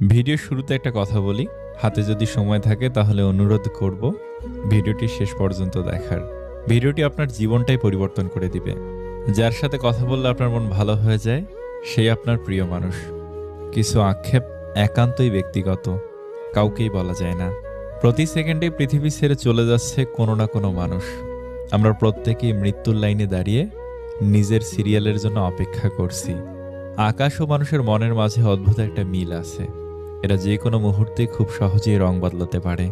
ভিডিওর শুরুতে একটা কথা বলি। হাতে যদি সময় থাকে তাহলে অনুরোধ করব, ভিডিওটি শেষ পর্যন্ত দেখার। ভিডিওটি আপনার জীবনটাই পরিবর্তন করে দিবে। যার সাথে কথা বললে আপনার মন ভালো হয়ে যায় সেই আপনার প্রিয় মানুষ। কিছু আক্ষেপ একান্তই ব্যক্তিগত, কাউকেই বলা যায় না। প্রতি সেকেন্ডে পৃথিবী ছেড়ে চলে যাচ্ছে কোনো না কোনো মানুষ। আমরা প্রত্যেকেই মৃত্যুর লাইনে দাঁড়িয়ে নিজের সিরিয়ালের জন্য অপেক্ষা করছি। আকাশ ও মানুষের মনের মাঝে অদ্ভুত একটা মিল আছে। এরা যে কোনো মুহূর্তে খুব সহজেই রং বদলাতে পারে।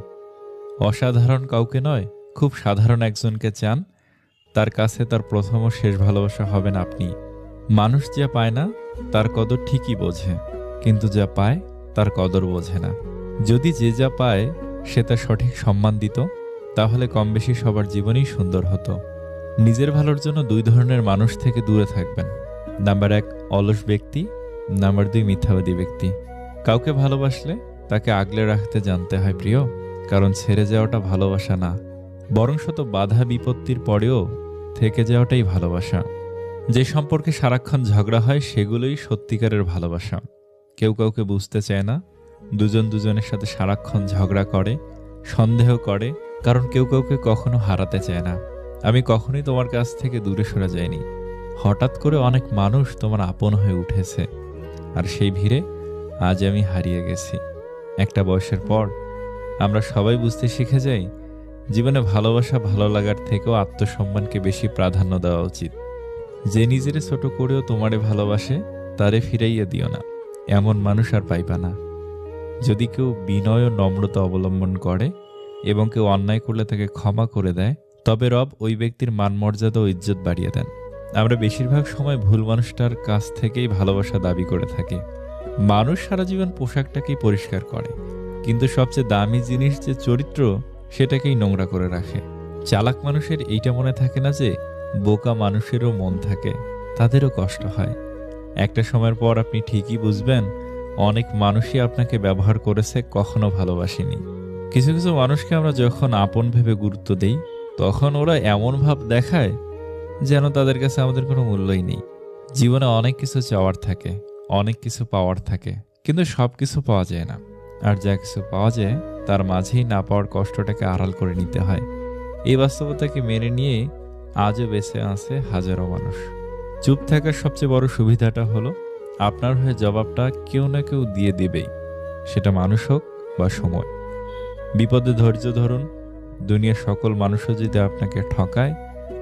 অসাধারণ কাউকে নয়, খুব সাধারণ একজনকে চান। তার কাছে তার প্রথম ও শেষ ভালোবাসা হবেন আপনি। মানুষ যা পায় না, তার কদর ঠিকই বোঝে, কিন্তু যা পায়, তার কদর বোঝে না। যদি যে যা পায়, সে তার সঠিক সম্মান দিত, তাহলে কম বেশি সবার জীবনই সুন্দর হতো। নিজের ভালোর জন্য দুই ধরনের মানুষ থেকে দূরে থাকবেন। নাম্বার এক, অলস ব্যক্তি, নাম্বার দুই, মিথ্যাবাদী ব্যক্তি। কাউকে ভালোবাসলে তাকে আগলে রাখতে জানতে হয় প্রিয়, কারণ ছেড়ে যাওয়াটা ভালোবাসা না। বরং শত বাধা বিপত্তির পরেও থেকে যাওয়াটাই ভালোবাসা। যে সম্পর্কে সারাক্ষণ ঝগড়া হয়, সেগুলোই সত্যিকারের ভালোবাসা। কেউ কাউকে বুঝতে চায় না, দুজন দুজনের সাথে সারাক্ষণ ঝগড়া করে, সন্দেহ করে, কারণ কেউ কাউকে কখনো হারাতে চায় না। আমি কখনোই তোমার কাছ থেকে দূরে সরে যাইনি। হঠাৎ করে অনেক মানুষ তোমার আপন হয়ে উঠেছে। আর সেই ভিড়ে আজ আমি হারিয়ে গেছি। একটা বয়সের পর আমরা সবাই বুঝতে শিখে যাই, জীবনে ভালোবাসা ভালো লাগার থেকেও আত্মসম্মানকে বেশি প্রাধান্য দেওয়া উচিত। যে নিজেরে ছোট করেও তোমারে ভালোবাসে, তারে ফিরাইয়া দিও না। এমন মানুষ আর পাইবা না। যদি কেউ বিনয় ও নম্রতা অবলম্বন করে এবং কেউ অন্যায় করলে তাকে ক্ষমা করে দেয়, তবে রব ওই ব্যক্তির মান মর্যাদা ও ইজ্জত বাড়িয়ে দেন। আমরা বেশিরভাগ সময় ভুল মানুষটার কাছ থেকেই ভালোবাসা দাবি করে থাকি। মানুষ সারা জীবন পোশাকটাকেই পরিষ্কার করে, কিন্তু সবচেয়ে দামি জিনিস যে চরিত্র, সেটাকেই নোংরা করে রাখে। চালাক মানুষের এইটা মনে থাকে না যে, বোকা মানুষেরও মন থাকে, তাদেরও কষ্ট হয়। একটা সময়ের পর আপনি ঠিকই বুঝবেন, অনেক মানুষই আপনাকে ব্যবহার করেছে কখনো ভালোবাসেনি। কিছু কিছু মানুষকে আমরা যখন আপন ভেবে গুরুত্ব দেই, তখন ওরা এমন ভাব দেখায় যেন তাদের কাছে আমাদের কোনো মূল্যই নেই। জীবনে অনেক কিছু চাওয়ার থাকে অনেক কিছু পাওয়ার থাকে, কিন্তু সব কিছু পাওয়া যায় না। আর যা কিছু পাওয়া যায়, তার মাঝেই না পাওয়ার কষ্টটাকে আড়াল করে নিতে হয়। এই বাস্তবতাকে মেনে নিয়ে আজও বেঁচে আছে হাজারো মানুষ। চুপ থাকার সবচেয়ে বড় সুবিধাটা হলো, আপনার হয়ে জবাবটা কেউ না কেউ দিয়ে দেবেই। সেটা মানুষ হোক বা সময়। বিপদে ধৈর্য ধরুন, দুনিয়ার সকল মানুষও যদি আপনাকে ঠকায়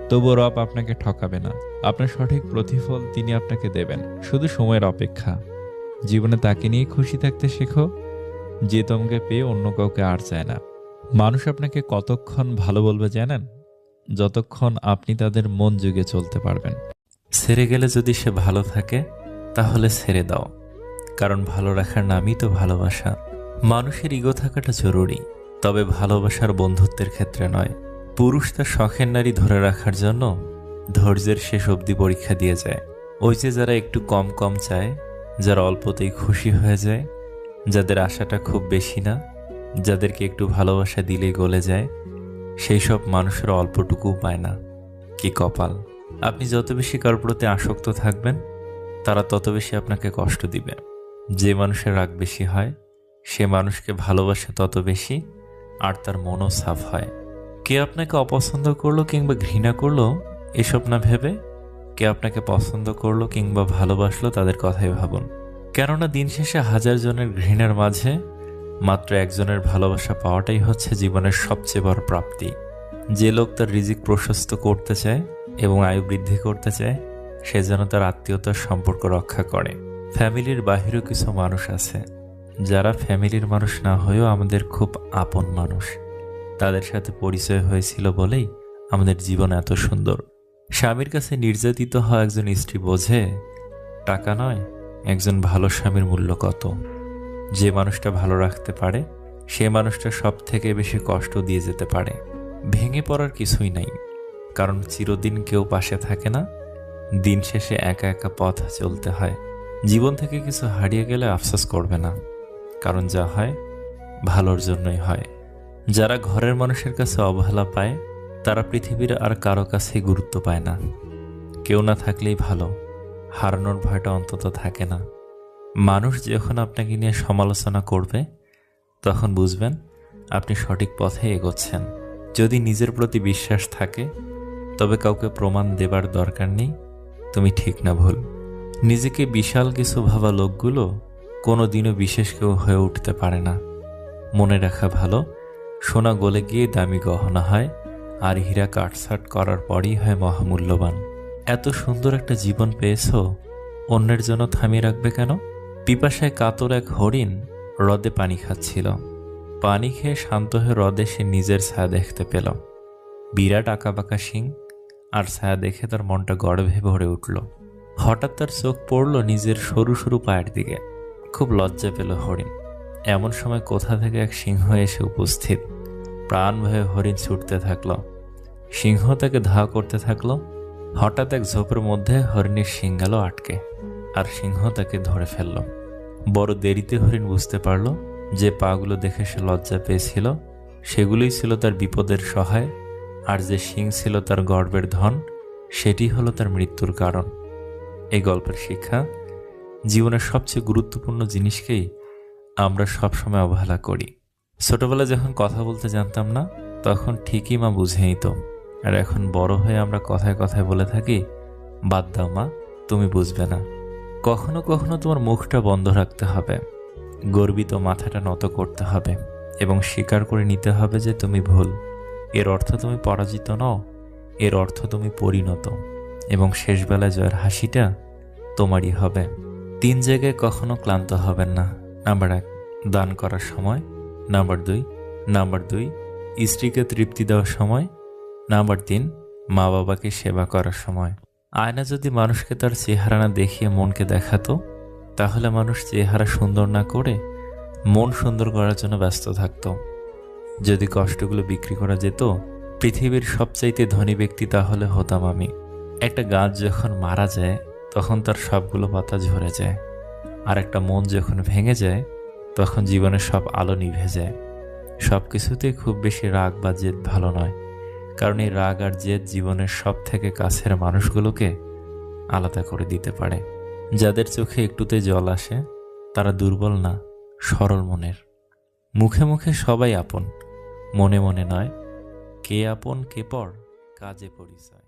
তবুও রব আপনাকে ঠকাবে না। আপনার সঠিক প্রতিফল তিনি আপনাকে দেবেন, শুধু সময়ের অপেক্ষা। জীবনে তাকে নিয়ে খুশি থাকতে শেখো, যে তোমাকে পেয়ে অন্য কাউকে আর চায় না। মানুষ আপনাকে কতক্ষণ ভালো বলবে জানেন? যতক্ষণ আপনি তাদের মন যুগে চলতে পারবেন। ছেড়ে গেলে যদি সে ভালো থাকে, তাহলে ছেড়ে দাও। কারণ ভালো রাখার নামই তো ভালোবাসা। মানুষের ইগো থাকাটা জরুরি, তবে ভালোবাসার বন্ধুত্বের ক্ষেত্রে নয়। পুরুষ তার শখের নারী ধরে রাখার জন্য ধৈর্যের শেষ অবধি পরীক্ষা দিয়ে যায়। ওই যে যারা একটু কম কম চায়, যারা অল্পতেই খুশি হয়ে যায়, যাদের আশাটা খুব বেশি না, যাদেরকে একটু ভালোবাসা দিলেই গলে যায়, সেই সব মানুষের অল্পটুকু পায় না। কি কপাল। আপনি যত বেশি কার প্রতি আসক্ত থাকবেন, তারা তত বেশি আপনাকে কষ্ট দিবে। যে মানুষের রাগ বেশি হয়, সে মানুষকে ভালোবাসে তত বেশি, আর তার মনও সাফ হয়। কে আপনাকে অপছন্দ করল কিংবা ঘৃণা করল, এসব না ভেবে কে আপনাকে পছন্দ করল কিংবা ভালোবাসলো তাদের কথাই ভাবুন। কেননা দিন শেষে হাজার জনের ঘৃণার মাঝে মাত্র একজনের ভালোবাসা পাওয়াটাই হচ্ছে জীবনের সবচেয়ে বড় প্রাপ্তি। যে লোক তার রিজিক প্রশস্ত করতে চায় এবং আয়ু বৃদ্ধি করতে চায়, সে যেন তার আত্মীয়তার সম্পর্ক রক্ষা করে। ফ্যামিলির বাহিরেও কিছু মানুষ আছে, যারা ফ্যামিলির মানুষ না হয়েও আমাদের খুব আপন মানুষ। তাদের সাথে পরিচয় হয়েছিল বলেই আমাদের জীবন এত সুন্দর। স্বামীর কাছে নির্যাতিত হওয়া একজন স্ত্রী বোঝে, টাকা নয়, একজন ভালো স্বামীর মূল্য কত। যে মানুষটা ভালো রাখতে পারে, সে মানুষটা সব থেকে বেশি কষ্ট দিয়ে যেতে পারে। ভেঙে পড়ার কিছুই নাই, কারণ চিরদিন কেউ পাশে থাকে না। দিন শেষে একা একা পথ চলতে হয়। জীবন থেকে কিছু হারিয়ে গেলে আফসোস করবে না, কারণ যা হয় ভালোর জন্যই হয়। যারা ঘরের মানুষের কাছে অবহেলা পায়, তারা পৃথিবীর আর কারও কাছে গুরুত্ব পায় না। কেউ না থাকলেই ভালো, হারানোর ভয়টা অন্তত থাকে না। মানুষ যখন আপনাকে নিয়ে সমালোচনা করবে, তখন বুঝবেন আপনি সঠিক পথে এগোচ্ছেন। যদি নিজের প্রতি বিশ্বাস থাকে, তবে কাউকে প্রমাণ দেবার দরকার নেই, তুমি ঠিক না ভুল। নিজেকে বিশাল কিছু ভাবা লোকগুলো কোনো দিনও বিশেষ কেউ হয়ে উঠতে পারে না। মনে রাখা ভালো সোনা গলে গিয়ে দামি গহনা হয়, আর হীরা কাটসাট করার পরই হয় মহামূল্যবান। এত সুন্দর একটা জীবন পেয়েছ, অন্যের জন্য থামিয়ে রাখবে কেন? পিপাসায় কাতর এক হরিণ হ্রদে পানি খাচ্ছিল। পানি খেয়ে শান্ত হয়ে হ্রদে সে নিজের ছায়া দেখতে পেল। বিরাট আঁকাবাঁকা শিং, আর ছায়া দেখে তার মনটা গর্ভে ভরে উঠল। হঠাৎ তার চোখ পড়ল নিজের সরু সরু পায়ের দিকে। খুব লজ্জা পেল হরিণ। এমন সময় কোথা থেকে এক সিংহ এসে উপস্থিত? প্রাণ ভয়ে হরিণ ছুটতে থাকল। সিংহ তাকে ধা করতে থাকল। হঠাৎ এক ঝোপের মধ্যে হরিণের শিং গেল আটকে, আর সিংহ তাকে ধরে ফেলল। বড় দেরিতে হরিণ বুঝতে পারল যে পাগুলো দেখে সে লজ্জা পেয়েছিল। সেগুলোই ছিল তার বিপদের সহায়, আর যে শিং ছিল তার গর্বের ধন, সেটি হলো তার মৃত্যুর কারণ। এই গল্পের শিক্ষা জীবনের সবচেয়ে গুরুত্বপূর্ণ জিনিসকেই আমরা সবসময় অবহেলা করি। ছোটবেলায় যখন কথা বলতে জানতাম না, তখন ঠিকই মা বুঝে নিত। আর এখন বড় হয়ে আমরা কথায় কথায় বলে থাকি, বাদ দাও মা, তুমি বুঝবে না। কখনো কখনো তোমার মুখটা বন্ধ রাখতে হবে। গর্বিত মাথাটা নত করতে হবে এবং স্বীকার করে নিতে হবে যে তুমি ভুল। এর অর্থ তুমি পরাজিত নও, এর অর্থ তুমি পরিণত। এবং শেষবেলায় জয়ের হাসিটা তোমারই হবে। তিন জায়গায় কখনো ক্লান্ত হবেন না। নাম্বার এক, দান করার সময়। নাম্বার দুই নাম্বার দুই, স্ত্রীকে তৃপ্তি দেওয়ার সময়। নাম্বার তিন মা বাবাকে সেবা করার সময়। আয়না যদি মানুষকে তার চেহারা না দেখিয়ে মনকে দেখাতো, তাহলে মানুষ চেহারা সুন্দর না করে মন সুন্দর করার জন্য ব্যস্ত থাকত। যদি কষ্টগুলো বিক্রি করা যেত, পৃথিবীর সবচাইতে ধনী ব্যক্তি তাহলে হতাম আমি। একটা গাছ যখন মারা যায়, তখন তার সবগুলো পাতা ঝরে যায়। আর একটা মন যখন ভেঙে যায়, তখন জীবনের সব আলো নিভে যায়। সব কিছুতে খুব বেশি রাগ বা জেদ ভালো নয়, কারণ এই রাগ আর জেদ জীবনের সব থেকে কাছের মানুষগুলোকে আলাদা করে দিতে পারে। যাদের চোখে একটুতে জল আসে, তারা দুর্বল না, সরল মনের। মুখে মুখে সবাই আপন, মনে মনে নয়, কে আপন, কে পর, কাজে পরিচয়।